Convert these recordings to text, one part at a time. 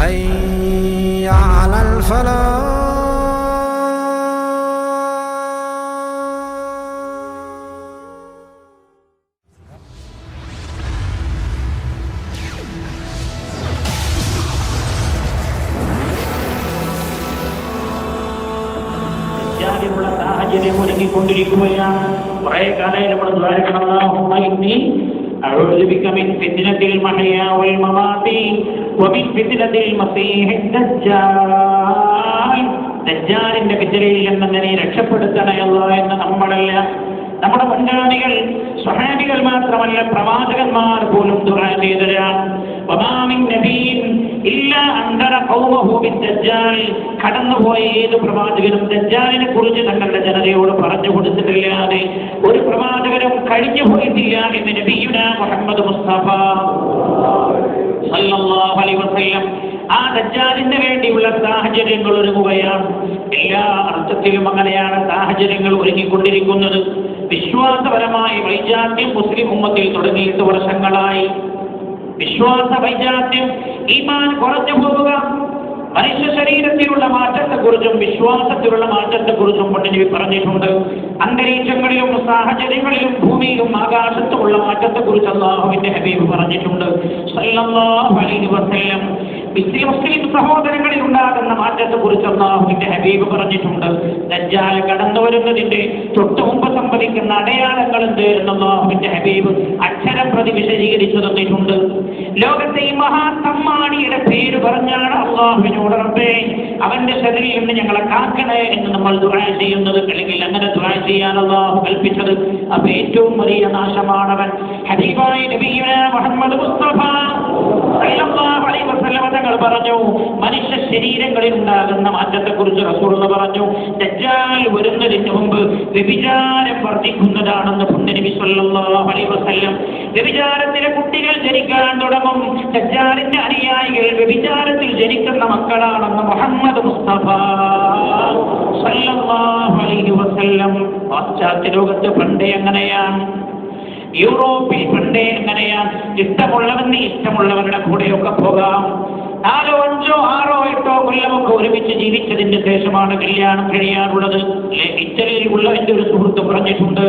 حي على الفلاح ാനുള്ള സാഹചര്യം ഒരുങ്ങിക്കൊണ്ടിരിക്കുകയാണ് കുറെ കാലം നമ്മൾ ദ്വാരക്കണം أعوذ بك من فتنة المحيا والممات ومن فتنة المسيح الدجال ദജ്ജാലിന്റെ ഫിത്തനയിൽ നിന്ന് നീ രക്ഷപ്പെടുത്തണയല്ല എന്ന് നമ്മളല്ല നമ്മുടെ മുൻഗാമികൾ സ്വഹാബികൾ മാത്രമല്ല പ്രവാചകന്മാർ പോലും ദുആ ചെയ്തവരാണ് വമാമിൻ നബിയും ഇല്ല അന്തര ഖൗമഹു ബിദ്ദജ്ജാൽ കടന്നുപോയ ഏത് പ്രവാചകനും ദജ്ജാലിനെ കുറിച്ച് തങ്ങളുടെ ജനതയോട് പറഞ്ഞു കൊടുത്തിട്ടില്ലാതെ ഒരു പ്രവാചകനും കഴിഞ്ഞു പോയിട്ടില്ല എന്ന് നബിയുന മുഹമ്മദ് മുസ്തഫ സല്ലല്ലാഹു അലൈഹി വസല്ലം. ആ ദജ്ജാലിന് വേണ്ടിയുള്ള സാഹചര്യങ്ങൾ ഒരുങ്ങുകയാണ്. എല്ലാ അർത്ഥത്തിലും അങ്ങനെയാണ് സാഹചര്യങ്ങൾ ഒരുങ്ങിക്കൊണ്ടിരിക്കുന്നത്. വിശ്വാസപരമായി വൈജാത്യം മുസ്ലിം ഉമ്മത്തിൽ തുടങ്ങിയിട്ട് വർഷങ്ങളായി. വിശ്വാസ വൈജാത്യം ഈമാൻ കുറഞ്ഞു പോവുക മനുഷ്യ ശരീരത്തിലുള്ള മാറ്റത്തെക്കുറിച്ചും വിശ്വാസത്തിലുള്ള മാറ്റത്തെക്കുറിച്ചും പണ്ഡിറ്റ് പറഞ്ഞിട്ടുണ്ട്. അന്തരീക്ഷങ്ങളിലും സാഹചര്യങ്ങളിലും ഭൂമിയിലും ആകാശത്തുമുള്ള മാറ്റത്തെക്കുറിച്ച് അള്ളാഹുവിന്റെ ഹബീബ് പറഞ്ഞിട്ടുണ്ട്. മുസ്ലിം മുസ്ലിം സഹോദരങ്ങളിൽ ഉണ്ടാകുന്ന മാറ്റത്തെ കുറിച്ച് അള്ളാഹുവിന്റെ ഹബീബ് പറഞ്ഞിട്ടുണ്ട്. ദജ്ജാൽ കടന്നു വരുന്നതിന്റെ തൊട്ടു മുമ്പ് സംഭവിക്കുന്ന അടയാളങ്ങൾ എന്ത് അള്ളാഹുവിന്റെ ഹബീബ് അക്ഷരം പ്രതി വിശദീകരിച്ചു തന്നിട്ടുണ്ട്. ലോകത്തെ ഈ മഹാസമ്മാണിയുടെ പേര് പറഞ്ഞാണ് അള്ളാഹുവിനോട് റബ്ബേ അവന്റെ ശരീരം നിന്ന് ഞങ്ങളെ കാക്കണേ എന്ന് നമ്മൾ ദുആ ചെയ്യുന്നത് അല്ലെങ്കിൽ അങ്ങനെ ദുആ ചെയ്യാൻ അള്ളാഹു കൽപ്പിച്ചത്. അപ്പൊ ഏറ്റവും വലിയ നാശമാണവൻ ഹബീബായ മുഹമ്മദ് മുസ്തഫ അലൈഹി വസല്ലം തങ്ങൾ പറഞ്ഞു. മനുഷ്യ ശരീരങ്ങളിൽ ഉണ്ടാകുന്ന മാറ്റത്തെക്കുറിച്ച് റസൂലുള്ള പറഞ്ഞു. ദജ്ജാൽ വരുന്നതിന് മുമ്പ് വ്യഭിചാരം വർദ്ധിക്കുന്നതാണെന്ന് പുണ്യനബി സല്ലല്ലാഹു അലൈഹി വസല്ലം വ്യഭിചാരത്തിലെ കുട്ടികൾ ജനിക്കാൻ തുടങ്ങും. ദജ്ജാലിന്റെ അനുയായികൾ വ്യഭിചാരത്തിൽ ജനിക്കുന്ന മക്കളാണെന്ന് മുഹമ്മദ് മുസ്തഫ സല്ലല്ലാഹു അലൈഹി വസല്ലം പാശ്ചാത്യ ലോകത്ത് പണ്ടേ അങ്ങനെയാണ്. യൂറോപ്പിൽ പണ്ടേ എങ്ങനെയാണ് ഇഷ്ടമുള്ളവന് ഇഷ്ടമുള്ളവരുടെ കൂടെയൊക്കെ പോകാം. നാലോ അഞ്ചോ ആറോ എട്ടോ കൊല്ലമൊക്കെ ഒരുമിച്ച് ജീവിച്ചതിന്റെ ശേഷമാണ് കല്യാണം കഴിയാറുള്ളത്? ഇറ്റലിയിൽ ഉള്ള ഒരു സുഹൃത്ത് പറഞ്ഞിട്ടുണ്ട്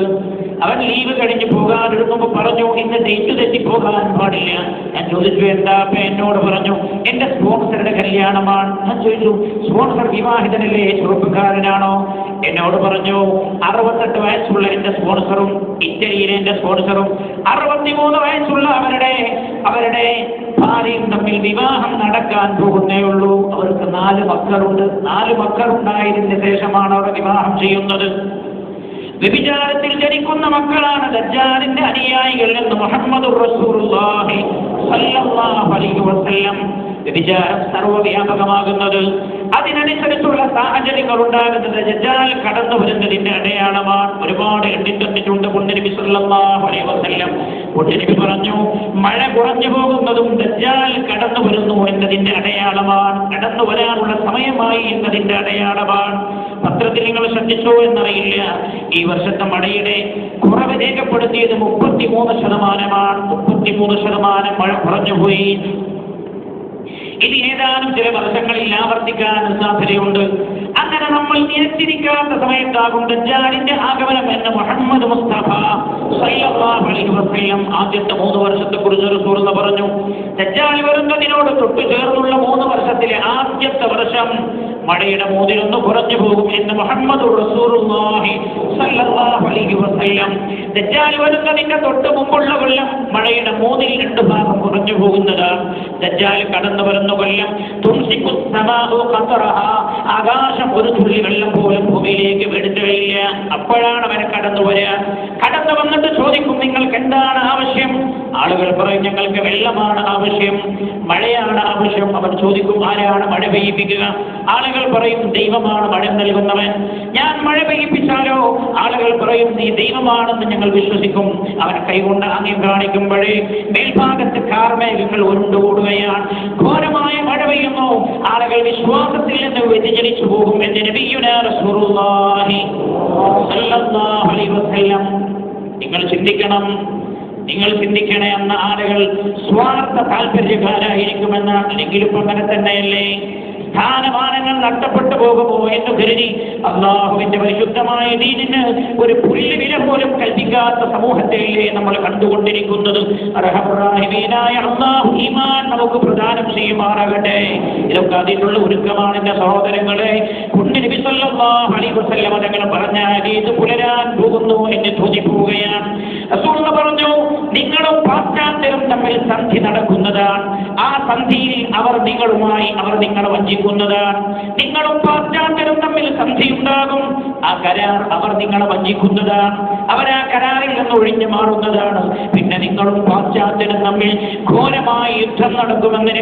അവൻ ലീവ് കഴിഞ്ഞ് പോകാതിരുന്നു പറഞ്ഞു ഇന്ന് ഡേറ്റ് തെറ്റി പോകാൻ പാടില്ല. ഞാൻ ചോദിച്ചു എന്താ അപ്പൊ എന്നോട് പറഞ്ഞു? എന്റെ സ്പോൺസറുടെ കല്യാണമാണ്. ഞാൻ ചോദിച്ചു സ്പോൺസർ വിവാഹിതനല്ലേ? ചെറുപ്പക്കാരനാണോ? എന്നോട് പറഞ്ഞു അറുപത്തെട്ട് വയസ്സുള്ള എന്റെ സ്പോൺസറും ഇറ്റലിയിലെ എന്റെ സ്പോൺസറും അറുപത്തിമൂന്ന് വയസ്സുള്ള അവരുടെ അവരുടെ ഭാര്യയും തമ്മിൽ വിവാഹം നടക്കാൻ പോകുന്നേ ഉള്ളൂ. അവർക്ക് നാല് മക്കളുണ്ട്. നാല് മക്കളുണ്ടായതിന് ശേഷമാണ് അവർ വിവാഹം ചെയ്യുന്നത്. വ്യഭിചാരത്തിൽ ജനിക്കുന്ന മക്കളാണ് ദജ്ജാലിന്റെ അനുയായികൾ എന്ന് മുഹമ്മദ് സ്വല്ലല്ലാഹു അലൈഹി വസല്ലം. വ്യഭിചാരം സർവവ്യാപകമാകുന്നത്. അതിനനുസരിച്ചുള്ള സാഹചര്യങ്ങൾ ഉണ്ടാകുന്നത് ജജാൽ കടന്നു വരുന്നതിന്റെ അടയാളമാണ്. ഒരുപാട് എണ്ണിത്തന്നിട്ടുണ്ട് പുണ്യനബി സല്ലല്ലാഹു അലൈഹി പറഞ്ഞു മഴ കുറഞ്ഞു പോകുന്നതും ദജ്ജാൽ കടന്നു വരുന്നു എന്നതിന്റെ അടയാളമാണ്. കടന്നു വരാനുള്ള സമയമായി എന്നതിന്റെ അടയാളമാണ്. പത്രത്തിൽ നിങ്ങൾ ശ്രദ്ധിച്ചോ എന്നറിയില്ല. ഈ വർഷത്തെ മഴയുടെ കുറവ് രേഖപ്പെടുത്തിയത് മുപ്പത്തിമൂന്ന് ശതമാനമാണ്. മുപ്പത്തിമൂന്ന് ശതമാനം മഴ കുറഞ്ഞുപോയി. ഇത് ഏതാനും ചില വർഷങ്ങളിൽ ആവർത്തിക്കാൻ സാധ്യതയുണ്ട്. അങ്ങനെ നമ്മൾ നിരത്തിരിക്കാത്ത സമയത്താകും ദജ്ജാലിന്റെ ആഗമനം എന്ന് മുഹമ്മദ് മുസ്തഫ വസല്ലം ആദ്യത്തെ മൂന്ന് വർഷത്തെ കുറിച്ച് ഒരു സുഹൃത്ത് പറഞ്ഞു. ദജ്ജാൽ വരുന്നതിനോട് തൊട്ടു ചേർന്നുള്ള മൂന്ന് വർഷത്തിലെ ആദ്യത്തെ വർഷം മഴയുടെ ഒന്ന് കുറഞ്ഞു പോകും എന്ന് മുഹമ്മദ് ദജ്ജാൽ വരുന്നതിന്റെ തൊട്ട് മുമ്പുള്ള കൊല്ലം മഴയുടെ മോതിൽ രണ്ട് ഭാഗം കുറഞ്ഞു പോകുന്നതാണ്. ദജ്ജാൽ കടന്നു വരുന്ന കൊല്ലം തുംസിക്കു ആകാശം ഒരു തുള്ളി വെള്ളം പോലും ഭൂമിയിലേക്ക് വെടുത്തുകയില്ല അപ്പോഴാണ് അവൻ കടന്നു വരിക. കടന്നു വന്നിട്ട് ചോദിക്കും നിങ്ങൾക്ക് എന്താണ് ആവശ്യം? ആളുകൾ പറയും ഞങ്ങൾക്ക് വെള്ളമാണ് ആവശ്യം. മഴയാണ് ആവശ്യം. അവർ ചോദിക്കും ആരാണ് മഴ പെയ്യിപ്പിക്കുക? ആളുകൾ പറയും ദൈവമാണ് മഴ നൽകുന്നവൻ. ഞാൻ മഴ പെയ്യിപ്പിച്ചാലോ? ആളുകൾ പറയും നീ ദൈവമാണെന്ന് ഞങ്ങൾ വിശ്വസിക്കും. അവൻ കൈകൊണ്ട് ആംഗ്യം കാണിക്കുമ്പോഴേ മേൽഭാഗത്ത് കാർമേഘങ്ങൾ ഉരുണ്ടുകൂടുകയാണ് ഘോരമായ മഴ പെയ്യുന്നു. ആളുകൾ വിശ്വാസത്തിൽ നിന്ന് വ്യതിചലിച്ചു പോകും എന്ന് നിങ്ങൾ ചിന്തിക്കണം നിങ്ങൾ ചിന്തിക്കണേ എന്ന ആളുകൾ സ്വാർത്ഥ താല്പര്യക്കാരായിരിക്കുമെന്നാണ് എങ്കിലും അങ്ങനെ തന്നെയല്ലേ? സ്ഥാനമാനങ്ങൾ നഷ്ടപ്പെട്ടു പോകുമോ എന്ന് കരുതി അള്ളാഹുവിന്റെ പരിശുദ്ധമായ ദീനിന് ഒരു പുല്ല് വില പോലും കൽപ്പിക്കാത്ത സമൂഹത്തിലേ നമ്മൾ കണ്ടുകൊണ്ടിരിക്കുന്നത്? അള്ളാഹു ഈമാൻ നമുക്ക് പ്രദാനം ചെയ്യുമാറാകട്ടെ. ഇതൊക്കെ അതിനുള്ള ഒരുക്കമാണ് എന്റെ സഹോദരങ്ങളെ. കുട്ടി നബി അലി അലൈഹി വസല്ലമ തങ്ങൾ പറഞ്ഞ ഇത് പുലരാൻ പോകുന്നു എന്ന് സൂചിപ്പിക്കുകയാണ് സന്ധി നടക്കുന്നതാണ്. ആ സന്ധിയിൽ അവർ നിങ്ങളുമായി അവർ നിങ്ങളെ വഞ്ചിക്കുന്നതാണ്. നിങ്ങളും പാശ്ചാത്യരും തമ്മിൽ സന്ധി ഉണ്ടാകും ആ കരാർ അവർ നിങ്ങളെ വഞ്ചിക്കുന്നതാണ്. അവർ ആ കരാറിൽ നിന്ന് ഒഴിഞ്ഞു മാറുന്നതാണ്. പിന്നെ നിങ്ങളും പാശ്ചാത്യരും തമ്മിൽ ഘോരമായ യുദ്ധം നടക്കുമെന്ന്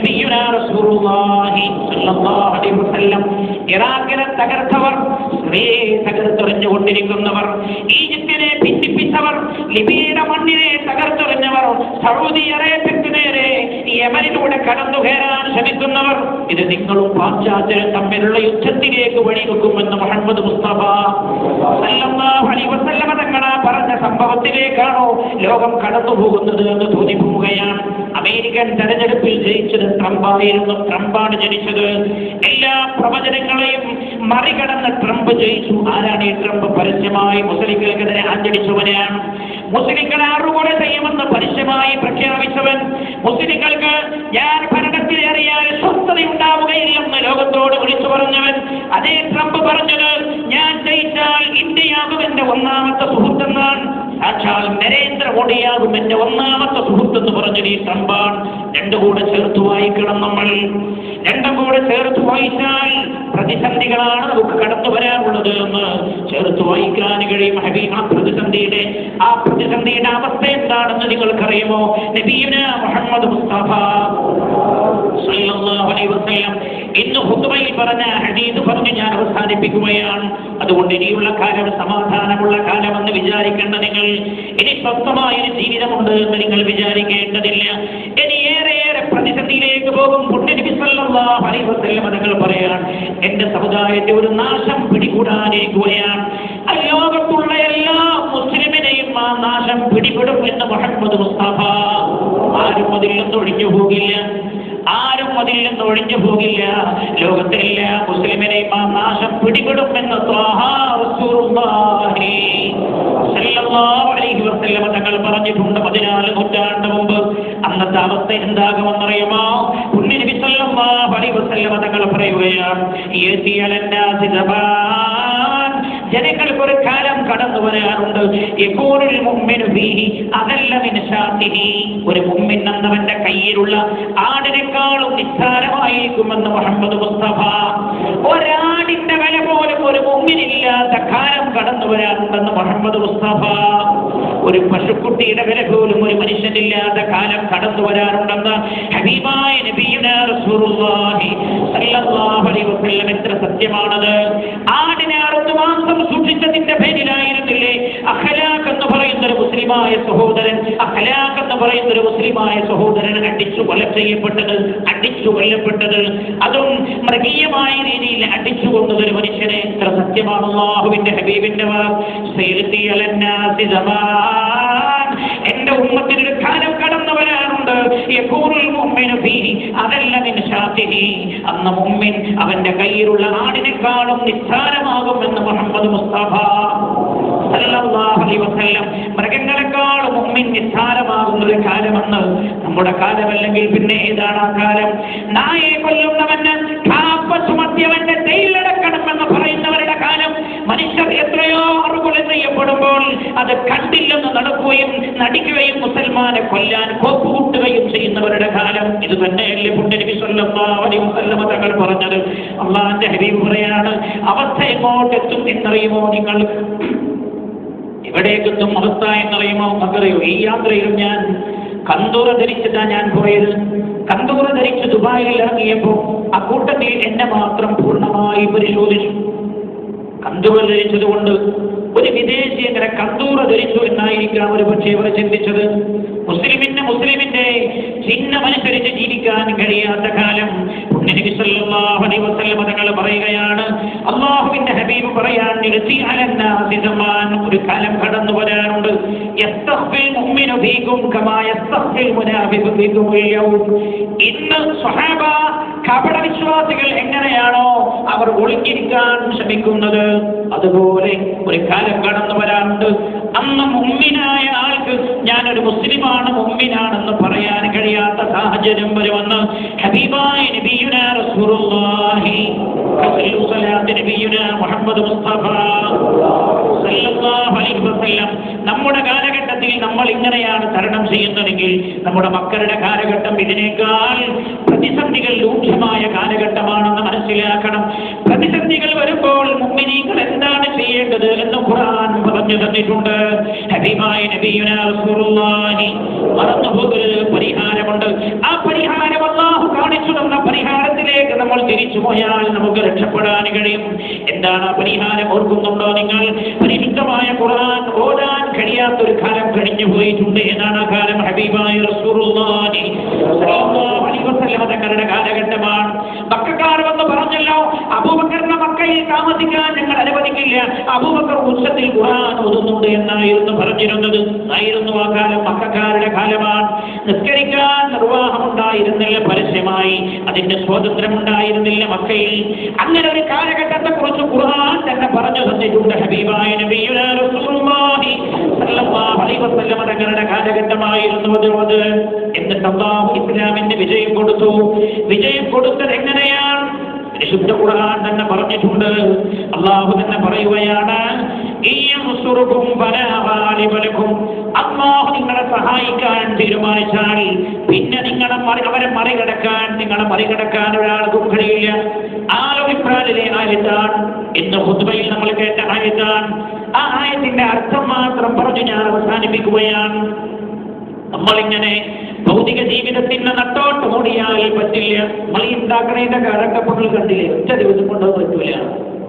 ഇറാഖിനെ തകർത്തവർ സിറിയയെ തകർത്തെറിഞ്ഞുകൊണ്ടിരിക്കുന്നവർ ഈജിപ്തിനെ ഭിന്നിപ്പിച്ചവർ ലിബിയയുടെ മണ്ണിനെ തകർത്തെറിഞ്ഞവർ സൗദി അറേബ്യക്ക് നേരെ യമനിലൂടെ കടന്നു കയറാൻ ശ്രമിക്കുന്നവർ ഇത് നിങ്ങളും പാശ്ചാത്യരും തമ്മിലുള്ള യുദ്ധത്തിലേക്ക് വഴിവെക്കുമെന്ന് മുഹമ്മദ് മുസ്തഫ പറഞ്ഞ സംഭവത്തിലേക്കാണോ ലോകം കടന്നു പോകുന്നത് എന്ന് തോന്നിപ്പോവുകയാണ് അമേരിക്കൻ തെരഞ്ഞെടുപ്പിൽ ജയിച്ചത് ട്രംപായിരുന്നു. ട്രംപാണ് ജനിച്ചത്. എല്ലാ പ്രവചനങ്ങളെയും മറികടന്ന് ട്രംപ് ജയിച്ചു. ആരാണ് ഈ ട്രംപ് പരസ്യമായി മുസ്ലിങ്ങൾക്കെതിരെ ആഞ്ഞടിച്ചവനാണ് മുസ്ലിങ്ങളെ ആറുപോലെ ചെയ്യുമെന്ന് പരസ്യമായി പ്രഖ്യാപിച്ചവൻ മുസ്ലിങ്ങൾക്ക് ഞാൻ ഭരണത്തിലേറിയാൽ സ്വസ്ഥതയുണ്ടാവുകയില്ലെന്ന് ലോകത്തോട് വിളിച്ചു പറഞ്ഞവൻ അതേ ട്രംപ് പറഞ്ഞത് ഞാൻ ജയിച്ചാൽ ഇന്ത്യയാകും എന്റെ ഒന്നാമത്തെ സുഹൃത്തെന്നാണ് സാക്ഷാൽ നരേന്ദ്രമോദിയാകും എന്റെ ഒന്നാമത്തെ സുഹൃത്ത് എന്ന് പറഞ്ഞത് ഈ ട്രംപാണ്. രണ്ടു കൂടെ ചേർത്ത് വായിക്കണം നമ്മൾ. രണ്ടും കൂടെ ചേർത്ത് വായിച്ചാൽ പ്രതിസന്ധികളാണ് നമുക്ക് കടന്നു വരാനുള്ളത് എന്ന് ചേർത്ത് വായിക്കാൻ കഴിയും. ഹബീബ പ്രതിസന്ധിയുടെ ആ പ്രതിസന്ധിയുടെ അവസ്ഥ എന്താണെന്ന് നിങ്ങൾക്കറിയുമോ? നബീന മുഹമ്മദ് മുസ്തഫ ഇന്ന് ഹുദ്ബയിൽ പറഞ്ഞ ഹദീസ് പറഞ്ഞ് ഞാൻ അവസാനിപ്പിക്കുകയാണ്. അതുകൊണ്ട് ഇനിയുള്ള കാലം സമാധാനമുള്ള കാലമെന്ന് വിചാരിക്കേണ്ട നിങ്ങൾ. ഇനി സ്വസ്ഥമായ ഒരു ജീവിതമുണ്ട് എന്ന് നിങ്ങൾ വിചാരിക്കേണ്ടതില്ല. ഇനി ഏറെയേറെ പ്രതിസന്ധിയിലേക്ക് പോകും. പുണ്യനബി സല്ലല്ലാഹു അലൈഹി വസല്ലം തങ്ങൾ പറയാണ് എന്റെ സമുദായത്തെ ഒരു നാശം പിടികൂടാനിരിക്കുകയാണ് ആ ലോകത്തുള്ള എല്ലാ മുസ്ലിമിനെയും ആ നാശം പിടിപെടും എന്ന് മുഹമ്മദ് മുസ്തഫ. ആരും അതിൽ നിന്ന് ഒഴിഞ്ഞു പോകില്ല. ആരും അതിൽ നിന്ന് ഒഴിഞ്ഞു പോകില്ല. ലോകത്തിലെ എല്ലാ മുസ്ലിമിനെയും ആ നാശം പിടിപെടും എന്ന് തങ്ങൾ പറഞ്ഞിട്ടുണ്ട് പതിനാല് നൂറ്റാണ്ട് മുമ്പ്. അന്നത്തെ അവസ്ഥ എന്താകുമെന്നറിയുമോ? തങ്ങൾ പറയുകയാണ് ജനങ്ങൾക്ക് ഒരു കാലം കടന്നു വരാറുണ്ട്. മിൻ ഒരു മുഅ്മിൻ എന്നവന്റെ കയ്യിലുള്ള ആടിനേക്കാളും നിസ്സാരമായിരിക്കുമെന്ന് മുഹമ്മദ് മുസ്തഫ. വില പോലും ഒരു മുമ്പിനില്ലാത്ത കാലം കടന്നു വരാറുണ്ടെന്ന് മുഹമ്മദ് മുസ്തഫ ഒരു പശുക്കുട്ടിയുടെ വില പോലും ഒരു മനുഷ്യനില്ലാത്ത കാലം കടന്നു വരാറുണ്ടെന്ന് ഹബീബായ എത്ര സത്യമാണത്? ആടിനെ അറുത്ത് മാസം സൂക്ഷിച്ചതിന്റെ പേരിലായിരുന്നില്ലേ? അഖലാഖ് എന്ന് പറയുന്ന ഒരു മുസ്ലിമായ സഹോദരൻ അഖലാഖ് പറയുന്ന ഒരു മുസ്ലിമായ സഹോദരൻ അടിച്ചു കൊല ചെയ്യപ്പെട്ടത് അടിച്ചു കൊല്ലപ്പെട്ടത്. അതും മൃഗീയമായ രീതിയിൽ അടിച്ചു കൊണ്ടത് ഒരു മനുഷ്യനെ എത്ര സത്യമാണ്? അള്ളാഹുവിന്റെ ഹബീബിന്റെ എന്റെ ഉമ്മത്തിനൊരു കാലം കടന്നു വരാറുണ്ട് അതല്ല അവന്റെ കയ്യിലുള്ള ആടിനെക്കാളും നിസ്സാരമാകും എന്ന് മുഹമ്മദ് മുസ്തഫ സല്ലല്ലാഹു അലൈഹി വസല്ലം മൃഗങ്ങളെക്കാളും മുമ്മിൻ നിസ്സാരമാകുന്ന കാലമെന്ന് നമ്മുടെ കാലമല്ലെങ്കിൽ പിന്നെ ഏതാണ് ആ കാലം? നായെ കൊല്ലുന്നവന് കാപ്പ ചുമത്തിയവന്റെ തേയിലടക്കണമെന്ന് പറയുന്നവരുടെ കാലം. മനുഷ്യർ എത്രയോ അറിവുകൾ ചെയ്യപ്പെടുമ്പോൾ അത് കണ്ടില്ലെന്ന് നടക്കുകയും നടിക്കുകയും മുസൽമാനെ കൊല്ലാൻ കോപ്പുകൂട്ടുകയും ചെയ്യുന്നവരുടെ കാലം ഇത് തന്നെയല്ലേ പുണ്യനബി സല്ലല്ലാഹു അലൈഹി വസല്ലം തങ്ങൾ പറഞ്ഞത്. അള്ളാഹിന്റെ ഹബീബ് പറയാണ് അവസ്ഥ എങ്ങോട്ടെത്തും എന്നറിയുമോ നിങ്ങൾ? എവിടേക്കെത്തും അവസ്ഥ എന്നറിയുമോ നമുക്കറിയോ ഈ യാത്രയിലും ഞാൻ കന്തൂറ ധരിച്ചിട്ടാ ഞാൻ പോയത്. കന്തൂറ ധരിച്ച് ദുബായിൽ ഇറങ്ങിയപ്പോ ആ കൂട്ടത്തിൽ എന്നെ മാത്രം പൂർണമായി പരിശോധിച്ചു. കന്തൂറ ധരിച്ചത് കൊണ്ട് ഒരു വിദേശി എങ്ങനെ കന്തൂറ ധരിച്ചു എന്നായിരിക്കാം ഒരു പക്ഷേ ഇവർ ചിന്തിച്ചത്. മുസ്ലിമിന് മുസ്ലിമിന്റെ ചിഹ്നമനുസരിച്ച് ജീവിക്കാൻ കഴിയാത്ത കാലം. പുണ്യനബി സല്ലല്ലാഹു അലൈഹി വസല്ലം തങ്ങൾ പറയുകയാണ് അള്ളാഹുവിന്റെ ഹബീബ് പറയാൻ ഒരു കാലം കടന്നു വരാനുണ്ട് യസ്തഖ്ഫിൽ ഇന്ന് സ്വഹാബ കപട വിശ്വാസികൾ എങ്ങനെയാണോ അവർ ഒളിഞ്ഞിരിക്കാൻ ശ്രമിക്കുന്നത്? അതുപോലെ ഒരു കാലം കടന്നു വരാറുണ്ട് അന്ന് മുമ്മിനായ ആൾക്ക് ഞാനൊരു മുസ്ലിമാണ് മുമ്മിനാണെന്ന് പറയാൻ കഴിയാത്ത സാഹചര്യം വരുമെന്ന് ഹബീബായ റസൂലുള്ളാഹി മുഹമ്മദ് സല്ലല്ലാഹു അലൈഹി വസല്ലം നമ്മുടെ ഇങ്ങനെയാണ് തരണം ചെയ്യുന്നതെങ്കിൽ നമ്മുടെ മക്കളുടെ കാലഘട്ടം ഇതിനേക്കാൾ പ്രതിസന്ധികൾ രൂക്ഷമായ കാലഘട്ടമാണെന്ന് മനസ്സിലാക്കണം. പ്രതിസന്ധികൾ വരുമ്പോൾ മുമ്മിനീങ്ങൾ എന്താണ് ചെയ്യേണ്ടത് എന്ന് ഖുർആൻ പറഞ്ഞു തന്നിട്ടുണ്ട്. റസൂലുള്ളാഹി മറന്നുപോകരുത് പരിഹാരമുണ്ട്. ആ പരിഹാരം അള്ളാഹു കാണിച്ചു തന്ന പരിഹാരത്തിലേക്ക് നമ്മൾ തിരിച്ചു പോയാൽ നമുക്ക് രക്ഷപ്പെടാൻ കഴിയും. എന്താണ് ആ പരിഹാരം ഓർക്കുന്നുണ്ടോ നിങ്ങൾ? പരിശുദ്ധമായ ഖുർആൻ ഓടാൻ കഴിയാത്തൊരു കാലം കഴിഞ്ഞു പോയിട്ടുണ്ട് എന്നാണ് ആ കാലം ഹബീബായ തങ്ങളുടെ കാലഘട്ടമാണ്. മക്കാർ വന്ന് പറഞ്ഞല്ലോ അബൂബക്കറിന്റെ മക്കയിൽ താമസിക്കാൻ ഞങ്ങൾ അനുവദിക്കില്ല. അബൂബക്കർ ഉച്ചത്തിൽ ഖുർആൻ ഓതുന്നുണ്ട് എന്നായിരുന്നു പറഞ്ഞിരുന്നത്. ആയിരുന്നു ആ കാലം മക്കാരുടെ കാലമാണ്. നിസ്കരിക്കാൻ നിർവാഹമുണ്ടായിരുന്നില്ല പരസ്യമായി. അതിന്റെ സ്വാതന്ത്ര്യം ഉണ്ടായിരുന്നില്ല മക്കയിൽ. അങ്ങനെ ഒരു കാലഘട്ടത്തെ കുറിച്ച് ഖുർആൻ തന്നെ പറഞ്ഞു തന്നിട്ടുണ്ട് ഹബീബായ നബിയുനാ തങ്ങളുടെ കാലഘട്ടമായിരുന്നു അത് എന്ന് എന്നിട്ട് അള്ളാഹു ഇസ്ലാമിന്റെ വിജയം കൊടുത്തു. വിജയം കൊടുത്തത് എങ്ങനെയാണ്? പരിശുദ്ധ ഖുർആൻ തന്നെ പറഞ്ഞിട്ടുണ്ട്. അള്ളാഹു തന്നെ പറയുകയാണ് നിങ്ങളെ സഹായിക്കാൻ തീരുമാനിച്ചാൽ പിന്നെ നിങ്ങളെ അവരെ മറികടക്കാൻ നിങ്ങളെ മറികടക്കാൻ ഒരാൾക്കും കഴിയില്ല ആലോചിപ്പാലിലെ ആയത്താണ് ഇന്ന് ഹുദ്ബയിൽ നമ്മൾ കേട്ട ആയത്താണ് ആ ആയത്തിന്റെ അർത്ഥം മാത്രം പറഞ്ഞു ഞാൻ അവസാനിപ്പിക്കുകയാണ്. നമ്മളിങ്ങനെ ഭൗതിക ജീവിതത്തിന്റെ നട്ടോട്ട് ഓടിയാൽ പറ്റില്ല. നമ്മൾ ഈ ഉണ്ടാക്കണേന്റെ കാലക്കപ്പുകൾ കണ്ടില്ലേ? ഒറ്റ ദിവസം കൊണ്ട് അത് പറ്റൂല.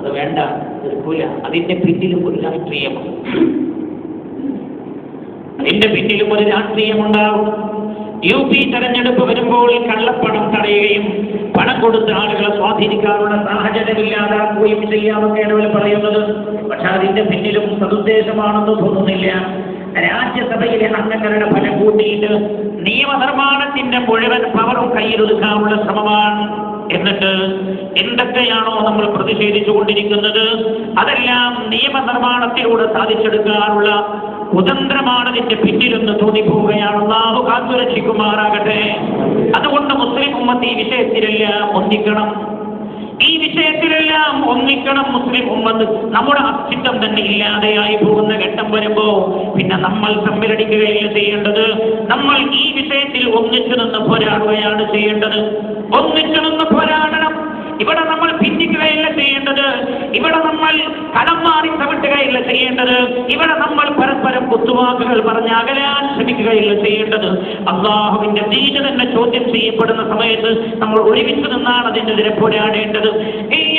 അത് വേണ്ട എടുക്കൂല അതിന്റെ പിന്നിലും ഒരു രാഷ്ട്രീയമാണ് അതിന്റെ പിന്നിലും ഒരു രാഷ്ട്രീയമുണ്ടാവും. യു പി തെരഞ്ഞെടുപ്പ് വരുമ്പോൾ കള്ളപ്പണം തടയുകയും പണം കൊടുത്ത ആളുകളെ സ്വാധീനിക്കാനുള്ള സാഹചര്യം ഇല്ലാതാക്കുകയും ചെയ്യാമെന്നൊക്കെയാണ് അവർ പറയുന്നത്. പക്ഷെ അതിന്റെ പിന്നിലും സതുദ്ദേശമാണെന്ന് തോന്നുന്നില്ല. രാജ്യസഭയിലെ അംഗങ്ങളുടെ ഫലം കൂട്ടിയിട്ട് നിയമനിർമ്മാണത്തിന്റെ മുഴുവൻ പവറും കയ്യിലൊതുക്കാനുള്ള ശ്രമമാണ് എന്നിട്ട് എന്തൊക്കെയാണോ നമ്മൾ പ്രതിഷേധിച്ചു കൊണ്ടിരിക്കുന്നത് അതെല്ലാം നിയമനിർമ്മാണത്തിലൂടെ സാധിച്ചെടുക്കാനുള്ള കുതന്ത്രമാണ് നിന്റെ പിന്നിലെന്ന് തോന്നിപ്പോവുകയാണ്. അള്ളാഹു കാത്തുരക്ഷിക്കുമാറാകട്ടെ അതുകൊണ്ട് മുസ്ലിം ഉമ്മത്ത് ഈ വിഷയത്തിലെല്ലാം ഒന്നിക്കണം. ഈ വിഷയത്തിലെല്ലാം ഒന്നിക്കണം മുസ്ലിം ഉമ്മത്ത്. നമ്മുടെ അസ്തിത്വം തന്നെ ഇല്ലാതെയായി പോകുന്ന ഘട്ടം വരുമ്പോ പിന്നെ നമ്മൾ തമ്മിലടിക്കുകയല്ല ചെയ്യേണ്ടത്. നമ്മൾ ഈ വിഷയത്തിൽ ഒന്നിച്ചു നിന്ന് പോരാടുകയാണ് ചെയ്യേണ്ടത്. ഒന്നിച്ചു പോരാടണം. ഇവിടെ നമ്മൾ ഭിന്നിക്കുകയല്ല ചെയ്യേണ്ടത്. ഇവിടെ നമ്മൾ കടം മാറി ചവിട്ടുകയല്ല ചെയ്യേണ്ടത്. ഇവിടെ നമ്മൾ പരസ്പരം കുത്തുവാക്കുകൾ പറഞ്ഞ് അകലാൻ ശ്രമിക്കുകയല്ല ചെയ്യേണ്ടത്. അള്ളാഹുവിന്റെ ദീന തന്നെ ചോദ്യം ചെയ്യപ്പെടുന്ന സമയത്ത് നമ്മൾ ഒരുമിച്ച് നിന്നാണ് അതിനെതിരെ പോരാടേണ്ടത്. ഈ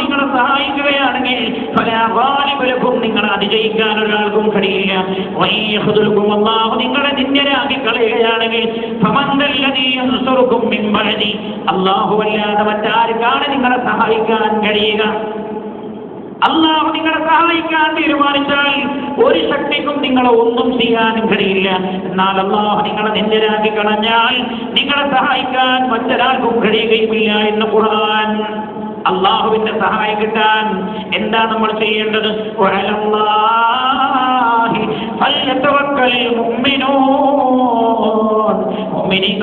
നിങ്ങളെ സഹായിക്കുകയാണെങ്കിൽ പല വാലിബലക്കും നിങ്ങളെ അതിജയിക്കാൻ ഒരാൾക്കും കഴിയില്ല. വയ്യഹുദുൽക്കും അള്ളാഹു നിങ്ങളെ നിന്ദരാക്കി കളയുകയാണെങ്കിൽ മിമ്പഴതി അള്ളാഹു അല്ലാതെ മറ്റാർക്കാണ് നിങ്ങളെ സഹായിക്കാൻ കഴിയുക? അള്ളാഹു നിങ്ങളെ സഹായിക്കാൻ തീരുമാനിച്ചാൽ ഒരു ശക്തിക്കും നിങ്ങളെ ഒന്നും ചെയ്യാനും കഴിയില്ല. എന്നാൽ അള്ളാഹു നിങ്ങളെ നിന്ദരാക്കി കളഞ്ഞാൽ നിങ്ങളെ സഹായിക്കാൻ മറ്റൊരാൾക്കും കഴിയുകയുമില്ല എന്ന് ഖുർആൻ അള്ളാഹുവിന്റെ സഹായം കിട്ടാൻ എന്താ നമ്മൾ ചെയ്യേണ്ടത്?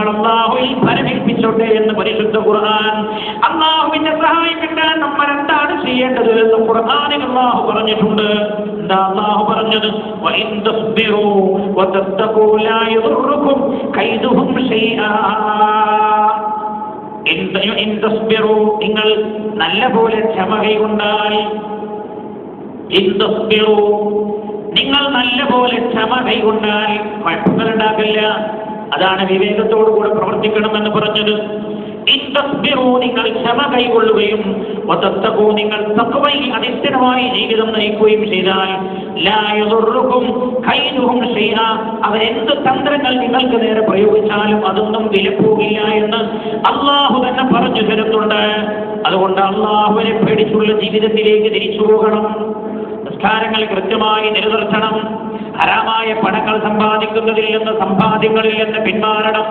അള്ളാഹുവിൽ ഫലമേൽപ്പിച്ചോട്ടെ എന്ന് പരിശുദ്ധ ഖുർആൻ അള്ളാഹുവിന്റെ സഹായം കിട്ടാൻ നമ്മൾ എന്താണ് ചെയ്യേണ്ടത് എന്ന് ഖുർആനിൽ അള്ളാഹു പറഞ്ഞിട്ടുണ്ട്. എന്താ അള്ളാഹു പറഞ്ഞത്? വഇൻ തസ്ബിറൂ നിങ്ങൾ നല്ല പോലെ ക്ഷമ കൈകൊണ്ടാൽ നിങ്ങൾ നല്ല പോലെ ക്ഷമ കൈകൊണ്ടാൽ കുഴപ്പങ്ങൾ ഉണ്ടാക്കില്ല അതാണ് വിവേകത്തോടു കൂടെ പ്രവർത്തിക്കണമെന്ന് പറഞ്ഞത്. നിങ്ങൾ ക്ഷമ കൈകൊള്ളുകയും നിങ്ങൾ തഖ്വയിൽ അതിസ്ഥിരമായി ജീവിതം നയിക്കുകയും ചെയ്താൽ അവരെന്ത് തന്ത്രങ്ങൾ നിങ്ങൾക്ക് നേരെ പ്രയോഗിച്ചാലും അതൊന്നും വിലപ്പോകില്ല എന്ന് അള്ളാഹു തന്നെ പറഞ്ഞു തരുന്നുണ്ട്. അതുകൊണ്ട് അള്ളാഹുവിനെ പേടിച്ചുള്ള ജീവിതത്തിലേക്ക് തിരിച്ചു പോകണം. നിസ്കാരങ്ങൾ കൃത്യമായി നിലനിർത്തണം. ഹറാമായ പണങ്ങൾ സമ്പാദിക്കുന്നതിൽ നിന്ന് സമ്പാദ്യങ്ങളിൽ നിന്ന് പിന്മാറണം.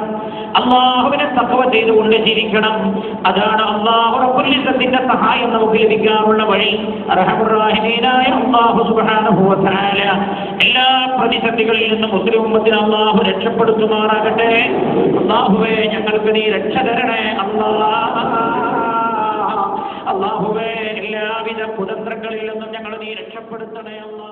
അള്ളാഹുവിനെ തക്കവ ചെയ്തുകൊണ്ട് ജീവിക്കണം. അതാണ് അള്ളാഹു റബ്ബുലിസത്തിന്റെ സഹായം നമുക്ക് ലഭിക്കാനുള്ള വഴി. റഹമുറാഹിമീനായ അള്ളാഹു തആല എല്ലാ പ്രതിസന്ധികളിൽ നിന്നും മുസ്ലിം ഉമ്മത്തിനെ അള്ളാഹു രക്ഷപ്പെടുത്തുമാറാകട്ടെ. അള്ളാഹുവെ ഞങ്ങൾക്ക് നീ രക്ഷ തരണേ. അള്ളാ അള്ളാഹുവേ എല്ലാവിധ കുതന്ത്രങ്ങളിൽ നിന്നും ഞങ്ങൾ നീ രക്ഷപ്പെടുത്തണേ അള്ളാ.